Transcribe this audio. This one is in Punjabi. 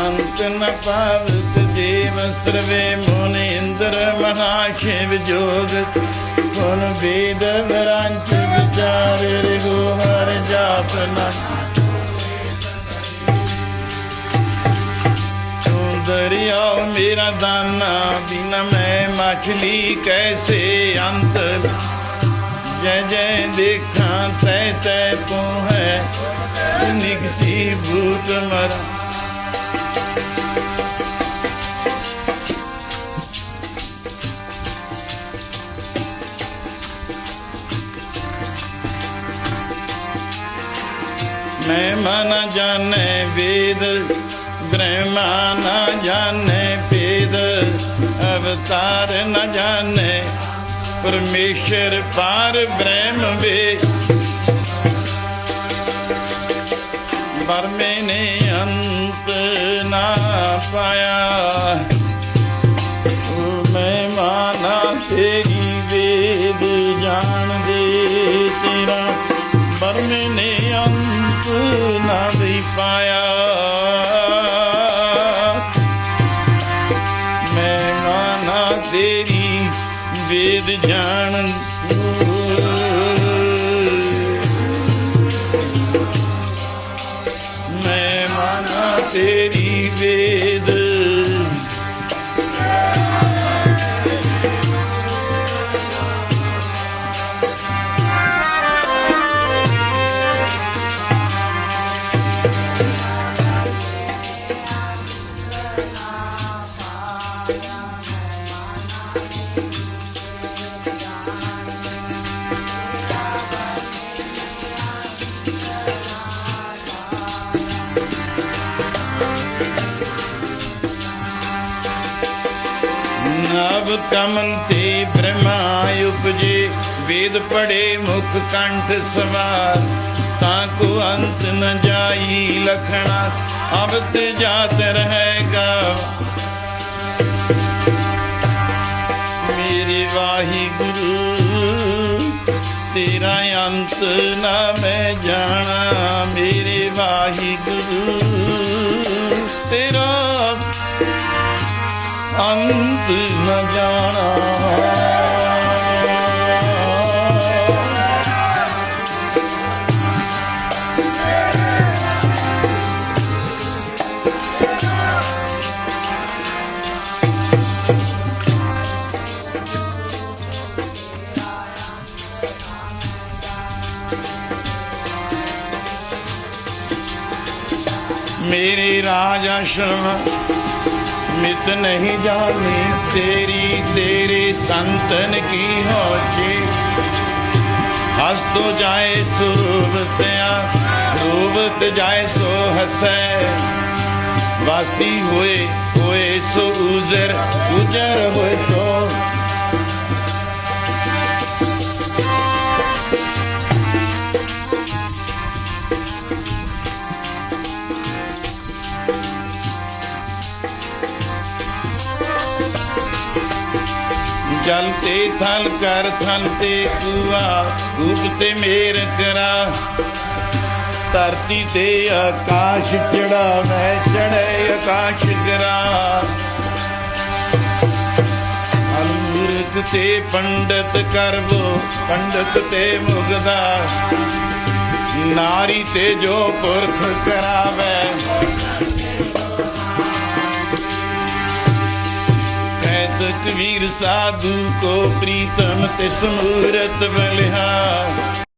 ਅੰਤ ਨ ਪਾਵਤ ਦੇਵ ਸਰਵੇ ਮੁਨ ਇੰਦਰ ਮਹਾਸ਼ਿਵ ਜੋਗ ਗੁਣ ਵੇਦ ਵਿਰਾਂਚ ਵਿਚਾਰ ਰਹੋ ਹਰ ਜਾਪ ਨ ਤੂੰ ਦਰਿਆਓ ਮੇਰਾ ਦਾਨਾ ਬਿਨ ਮੈਂ ਮਛਲੀ ਕੈਸੇ ਅੰਤ ਜੈ ਜੈ ਦੇਖਾਂ ਤੈ ਤੈ ਤੂੰ ਮੈਂ ਮਨ ਜਾਣੈ ਵੇਦ, ਬ੍ਰਹਮਾ ਨ ਜਾਣੈ ਭੇਦ, ਅਵਤਾਰ ਨ ਜਾਣੈ, ਪਰਮੇਸ਼ਰ ਪਾਰ ਬ੍ਰਹਮ ਵੇ। ਬਰਮੇ ਨੇ ਅੰਤ ਨਾ ਪਾਇਆ, ਓ ਮੈਂ ਮਾਨਾ ਤੇਰੀ ਵੇਦ ਜਾਣਦੇ ਤੇਰਾ। ਬਰਮੇ ਤੇਰੀ ਵੇਦ ਜਾਣ ਨਵ ਕਮਲ ਤੇ ਬ੍ਰਹਮਾ ਉਪਜੇ। ਵੇਦ ਪੜੇ ਮੁਖ ਕੰਠ ਸਵਾਰ। ਤਾਂ ਕੋ ਅੰਤ ਨ ਜਾਈ ਲਖਣਾ, ਅਬ ਤੇ ਜਾਤ ਰਹੇਗਾ। ਮੇਰੇ ਵਾਹਿਗੁਰੂ, ਤੇਰਾ ਅੰਤ ਨਾ ਮੈਂ ਜਾਣਾ। ਮੇਰੇ ਵਾਹਿਗੁਰੂ, ਤੇਰਾ ਅੰਤ ਨ ਜਾਣਾ। ਮੇਰੇ ਰਾਜਾ ਸ਼ਰਮ मित नहीं जाने तेरी, तेरे संतन की होची हंस तो जाए सूरतया रूबत जाए सो हसे। वासी हुए हुए सो उजर उजर हुए सो ਜਲ ਤੇ ਥਲ ਕਰ ਥਲ ਤੇ ਕੂਆ, ਰੂਪ ਤੇ ਮੇਰ ਕਰਾ। ਧਰਤੀ ਤੇ ਆਕਾਸ਼ ਚੜਾ ਮੈਂ ਚੜੈ ਆਕਾਸ਼ ਗਰਾ ਅਮਰਤ ਤੇ ਪੰਡਤ ਕਰਵੋ, ਪੰਡਤ ਤੇ ਮੁਗਦਾ। ਨਾਰੀ ਤੇ ਜੋ ਪੁਰਖ ਕਰਾਵੇ ਕਹਿਤ ਕਬੀਰ ਸਾਧੂ ਕੋ ਪ੍ਰੀਤਮ ਤੇ ਮੂਰਤ ਬਲਿਹਾ